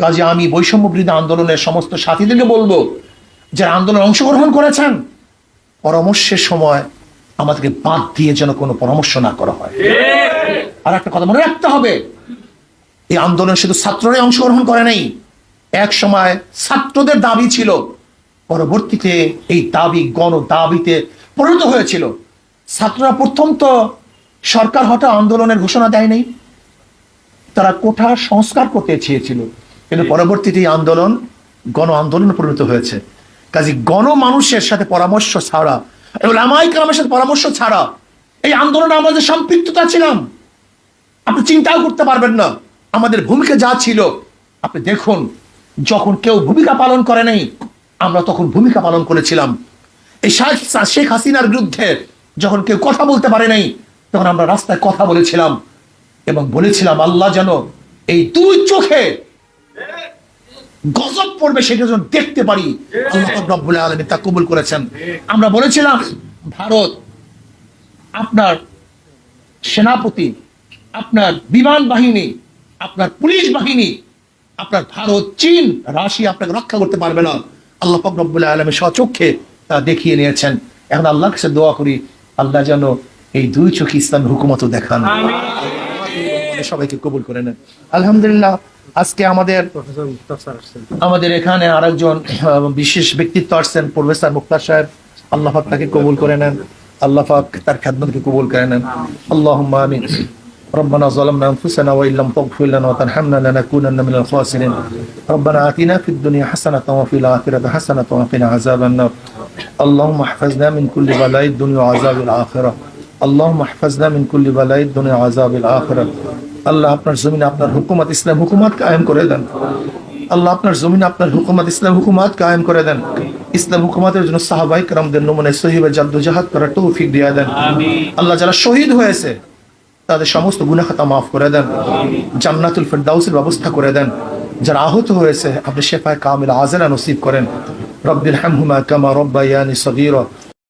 কাজে আমি বৈষম্য বিরোধী আন্দোলনের সমস্ত সাথীদেরকে বলব, যারা আন্দোলনে অংশগ্রহণ করেছেন, পরামর্শের সময় আমাদেরকে বাদ দিয়ে যেন কোনো পরামর্শ না করা হয়। আর একটা কথা মনে রাখতে হবে, এই আন্দোলন শুধু ছাত্ররাই অংশগ্রহণ করে নাই, এক সময় ছাত্রদের দাবি ছিল, পরবর্তীতে এই দাবি, গণ দাবিতে পরিণত হয়েছিল। ছাত্ররা প্রথম তো সরকার হঠাৎ আন্দোলনের ঘোষণা দেয় নাই তারা কোঠা সংস্কার করতে চেয়েছিল। কিন্তু পরবর্তীতে আন্দোলন গণ আন্দোলনে পরিণত হয়েছে। কাজে গণ মানুষের সাথে পরামর্শ ছাড়া এবং আমাই কালামের সাথে পরামর্শ ছাড়া এই আন্দোলনে আমাদের সম্পৃক্ততা ছিলাম আপনি চিন্তাও করতে পারবেন না। আমাদের ভূমিকা যা ছিল আপনি দেখুন যখন কেউ ভূমিকা পালন করে নাই আমরা তখন ভূমিকা পালন করেছিলাম। এই শেখ হাসিনার বিরুদ্ধে যখন কেউ কথা বলতে পারে নাই তখন আমরা রাস্তায় কথা বলেছিলাম এবং বলেছিলাম আল্লাহ যেন এই দুই চোখে গজব পড়বে সেটা যেন দেখতে পারি। আল্লাহ রব্বুল আলামিন তা কবুল করেছেন। আমরা বলেছিলাম ভারত আপনার সেনাপতি আপনার বিমান বাহিনী আপনার পুলিশ বাহিনী আপনার ভারত চীন রাশিয়া আপনাকে রক্ষা করতে পারবে না। আল্লাহ পাক রব্বুল আলমী স্বচক্ষে তা দেখিয়ে নিয়েছেন। এখন আল্লাহর কাছে দোয়া করি আল্লাহ যেন এই দুই চোখে ইসলাম হুকুমত দেখান। সবাইকে কবুল করে নেন। আলহামদুলিল্লাহ আজকে আমাদের আমাদের এখানে আরেকজন আহ, বিশেষ ব্যক্তিত্ব আসছেন প্রফেসর মুক্তার সাহেব আল্লাহ পাক তাকে কবুল করে নেন আল্লাহ পাক তার খ্যাতমতকে কবুল করে নেন আল্লাহুম্মা আমিন ربنا ظلمنا انفسنا وان لم تغفر لنا وترحمنا لنكونن من الخاسرين ربنا اتنا في الدنيا حسنه وفي الاخره حسنه وقنا عذاب النار اللهم احفظنا من كل بلاء الدنيا وعذاب الاخره আল্লাহ মাহফাজনা মিন কুল্লি বালাই দুনিয়া আল্লাহ আপনার আপনার ইসলাম করে দেন। আল্লাহ আপনার আপনার ইসলাম করে দেন। ইসলাম জন্য সাহাবাই তৌফিক দেন। আল্লাহ যারা শহীদ হয়েছে তাদের সমস্ত গুনাখাতা মাফ করে দেন। জান্নাতুল ফেরদাউসের ব্যবস্থা করে দেন। যারা আহত হয়েছে আপনি শেফায় কামিল আজেরা নসিব করেন। রব্বির হামহুমা কামা রব্বাইয়ানি সগীরা।